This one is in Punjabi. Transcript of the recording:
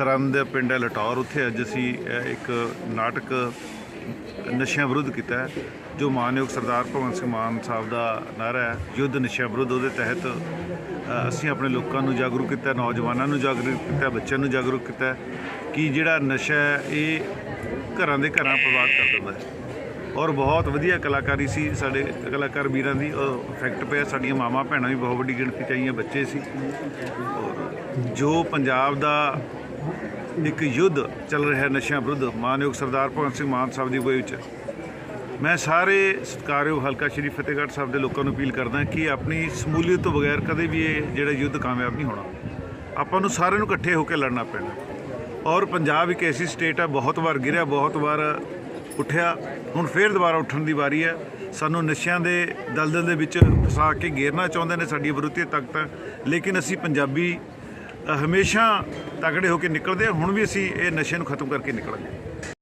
ਸਰੰਦ ਪਿੰਡ ਹੈ, ਲਟੌਰ, ਉੱਥੇ ਅੱਜ ਅਸੀਂ ਇੱਕ ਨਾਟਕ ਨਸ਼ਿਆਂ ਵਿਰੁੱਧ ਕੀਤਾ ਜੋ ਮਾਨਯੋਗ ਸਰਦਾਰ ਭਗਵੰਤ ਸਿੰਘ ਮਾਨ ਸਾਹਿਬ ਦਾ ਨਾਰਾ ਹੈ, ਯੁੱਧ ਨਸ਼ਿਆਂ ਵਿਰੁੱਧ, ਉਹਦੇ ਤਹਿਤ ਅਸੀਂ ਆਪਣੇ ਲੋਕਾਂ ਨੂੰ ਜਾਗਰੂਕ ਕੀਤਾ ਨੌਜਵਾਨਾਂ ਨੂੰ ਜਾਗਰੂਕ ਕੀਤਾ ਬੱਚਿਆਂ ਨੂੰ ਜਾਗਰੂਕ ਕੀਤਾ ਕਿ ਜਿਹੜਾ ਨਸ਼ਾ ਇਹ ਘਰਾਂ ਦੇ ਘਰਾਂ ਬਰਬਾਦ ਕਰ ਦਿੰਦਾ ਹੈ। ਔਰ ਬਹੁਤ ਵਧੀਆ ਕਲਾਕਾਰੀ ਸੀ, ਸਾਡੇ ਕਲਾਕਾਰ ਵੀਰਾਂ ਦੀ ਔਰ ਇਫੈਕਟ ਪਿਆ, ਸਾਡੀਆਂ ਮਾਵਾਂ ਭੈਣਾਂ ਵੀ ਬਹੁਤ ਵੱਡੀ ਗਿਣਤੀ 'ਚ ਆਈਆਂ, ਬੱਚੇ ਸੀ। ਔਰ ਜੋ ਪੰਜਾਬ ਦਾ ਇੱਕ ਯੁੱਧ ਚੱਲ ਰਿਹਾ ਨਸ਼ਿਆਂ ਵਿਰੁੱਧ, ਮਾਨਯੋਗ ਸਰਦਾਰ ਭਗਵੰਤ ਸਿੰਘ ਮਾਨ ਸਾਹਿਬ ਦੀ ਅਗਵਾਈ ਵਿੱਚ। ਮੈਂ ਸਾਰੇ ਸਤਿਕਾਰਯੋਗ ਹਲਕਾ ਸ਼੍ਰੀ ਫਤਿਹਗੜ੍ਹ ਸਾਹਿਬ ਦੇ ਲੋਕਾਂ ਨੂੰ ਅਪੀਲ ਕਰਦਾ ਕਿ ਆਪਣੀ ਸਮੂਲੀਅਤ ਤੋਂ ਬਗੈਰ ਕਦੇ ਵੀ ਇਹ ਜਿਹੜਾ ਯੁੱਧ ਕਾਮਯਾਬ ਨਹੀਂ ਹੋਣਾ। ਆਪਾਂ ਨੂੰ ਸਾਰਿਆਂ ਨੂੰ ਇਕੱਠੇ ਹੋ ਕੇ ਲੜਨਾ ਪੈਣਾ। ਔਰ ਪੰਜਾਬ ਇੱਕ ਐਸੀ ਸਟੇਟ ਹੈ ਬਹੁਤ ਵਾਰ ਗਿਰਿਆ, ਬਹੁਤ ਵਾਰ ਉੱਠਿਆ, ਹੁਣ ਫੇਰ ਦੁਬਾਰਾ ਉੱਠਣ ਦੀ ਵਾਰੀ ਹੈ। ਸਾਨੂੰ ਨਸ਼ਿਆਂ ਦੇ ਦਲਦਲ ਦੇ ਵਿੱਚ ਫਸਾ ਕੇ ਗੇਰਨਾ ਚਾਹੁੰਦੇ ਨੇ ਸਾਡੀ ਵਿਰੋਧੀ ਤਾਕਤਾਂ ਲੇਕਿਨ ਅਸੀਂ ਪੰਜਾਬੀ ਹਮੇਸ਼ਾ ਤਕੜੇ ਹੋ ਕੇ ਨਿਕਲਦੇ ਹਾਂ ਹੁਣ ਵੀ ਅਸੀਂ ਇਹ ਨਸ਼ੇ ਨੂੰ ਖਤਮ ਕਰਕੇ ਨਿਕਲਾਂਗੇ